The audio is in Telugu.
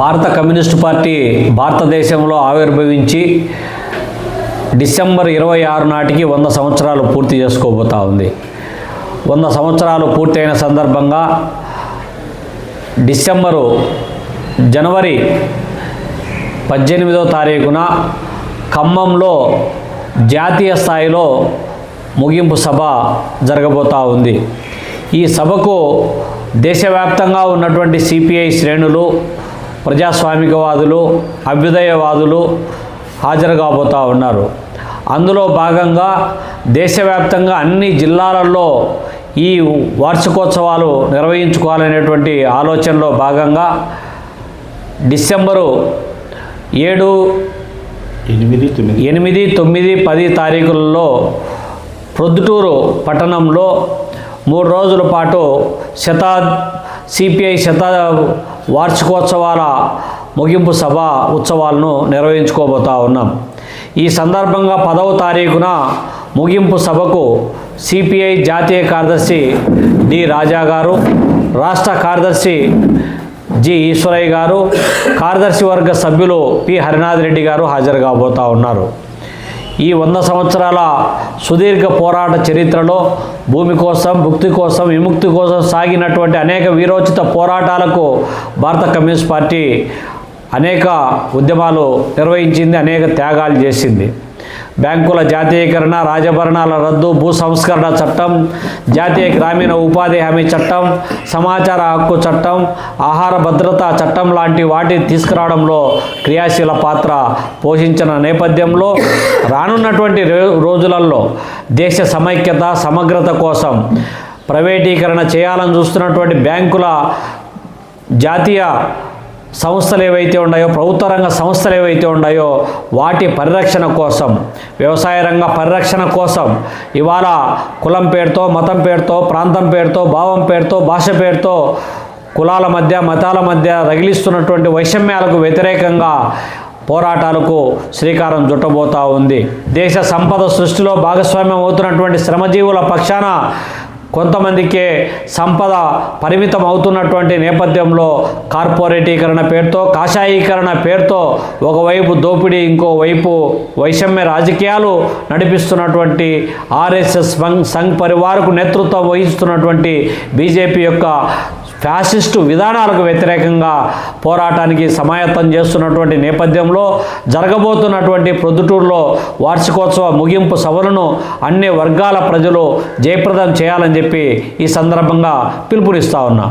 భారత కమ్యూనిస్టు పార్టీ భారతదేశంలో ఆవిర్భవించి డిసెంబర్ ఇరవై ఆరు నాటికి వంద సంవత్సరాలు పూర్తి చేసుకోబోతా ఉంది. వంద సంవత్సరాలు పూర్తయిన సందర్భంగా డిసెంబరు జనవరి పద్దెనిమిదో తారీఖున ఖమ్మంలో జాతీయ స్థాయిలో ముగింపు సభ జరగబోతా ఉంది. ఈ సభకు దేశవ్యాప్తంగా ఉన్నటువంటి సిపిఐ శ్రేణులు ప్రజాస్వామికవాదులు అభ్యుదయవాదులు హాజరు కాబోతూ ఉన్నారు. అందులో భాగంగా దేశవ్యాప్తంగా అన్ని జిల్లాలలో ఈ వార్షికోత్సవాలు నిర్వహించుకోవాలనేటువంటి ఆలోచనలో భాగంగా డిసెంబరు ఏడు ఎనిమిది తొమ్మిది. ఎనిమిది తొమ్మిది పది తారీఖులలో ప్రొద్దుటూరు పట్టణంలో మూడు రోజుల పాటు శతా సిపిఐ శత వార్షికోత్సవాల ముగింపు సభ ఉత్సవాలను నిర్వహించుకోబోతా ఉన్నాం. ఈ సందర్భంగా పదవ తారీఖున ముగింపు సభకు సిపిఐ జాతీయ కార్యదర్శి డి రాజా గారు రాష్ట్ర కార్యదర్శి జి ఈశ్వరయ్య గారు కార్యదర్శి వర్గ సభ్యులు పి హరినాథ్ రెడ్డి గారు హాజరు కాబోతా ఉన్నారు. ఈ వంద సంవత్సరాల సుదీర్ఘ పోరాట చరిత్రలో భూమి కోసం భుక్తి కోసం విముక్తి కోసం సాగినటువంటి అనేక వీరోచిత పోరాటాలకు భారత కమ్యూనిస్ట్ పార్టీ అనేక ఉద్యమాలు నిర్వహించింది అనేక త్యాగాలు చేసింది. బ్యాంకుల జాతీయకరణ రాజభరణాల రద్దు భూ సంస్కరణ చట్టం జాతీయ గ్రామీణ ఉపాధి హామీ చట్టం సమాచార హక్కు చట్టం ఆహార భద్రతా చట్టం లాంటి వాటిని తీసుకురావడంలో క్రియాశీల పాత్ర పోషించిన నేపథ్యంలో రానున్నటువంటి రో- రోజులలో దేశ సమైక్యత సమగ్రత కోసం ప్రైవేటీకరణ చేయాలని చూస్తున్నటువంటి బ్యాంకుల జాతీయ సంస్థలు ఏవైతే ఉన్నాయో ప్రభుత్వ రంగ సంస్థలు ఏవైతే ఉన్నాయో వాటి పరిరక్షణ కోసం వ్యవసాయ రంగ పరిరక్షణ కోసం ఇవాళ కులం పేరుతో మతం పేరుతో ప్రాంతం పేరుతో భావం పేరుతో భాష పేరుతో కులాల మధ్య మతాల మధ్య రగిలిస్తున్నటువంటి వైషమ్యాలకు వ్యతిరేకంగా పోరాటాలకు శ్రీకారం చుట్టబోతా ఉంది. దేశ సంపద సృష్టిలో భాగస్వామ్యం అవుతున్నటువంటి శ్రమజీవుల పక్షాన కొంతమందికే సంపద పరిమితం అవుతున్నటువంటి నేపథ్యంలో కార్పొరేటీకరణ పేరుతో కాషాయీకరణ పేరుతో ఒకవైపు దోపిడీ ఇంకోవైపు వైషమ్య రాజకీయాలు నడిపిస్తున్నటువంటి ఆర్ఎస్ఎస్ సంఘ్ సంఘ్ పరివారకు నేతృత్వం వహిస్తున్నటువంటి బీజేపీ యొక్క ఫ్యాసిస్టు విధానాలకు వ్యతిరేకంగా పోరాటానికి సమాయత్తం చేస్తున్నటువంటి నేపథ్యంలో జరగబోతున్నటువంటి ప్రొద్దుటూరులో వార్షికోత్సవ ముగింపు సభలను అన్ని వర్గాల ప్రజలు జయప్రదం చేయాలని చెప్పి ఈ సందర్భంగా పిలుపునిస్తా ఉన్నా.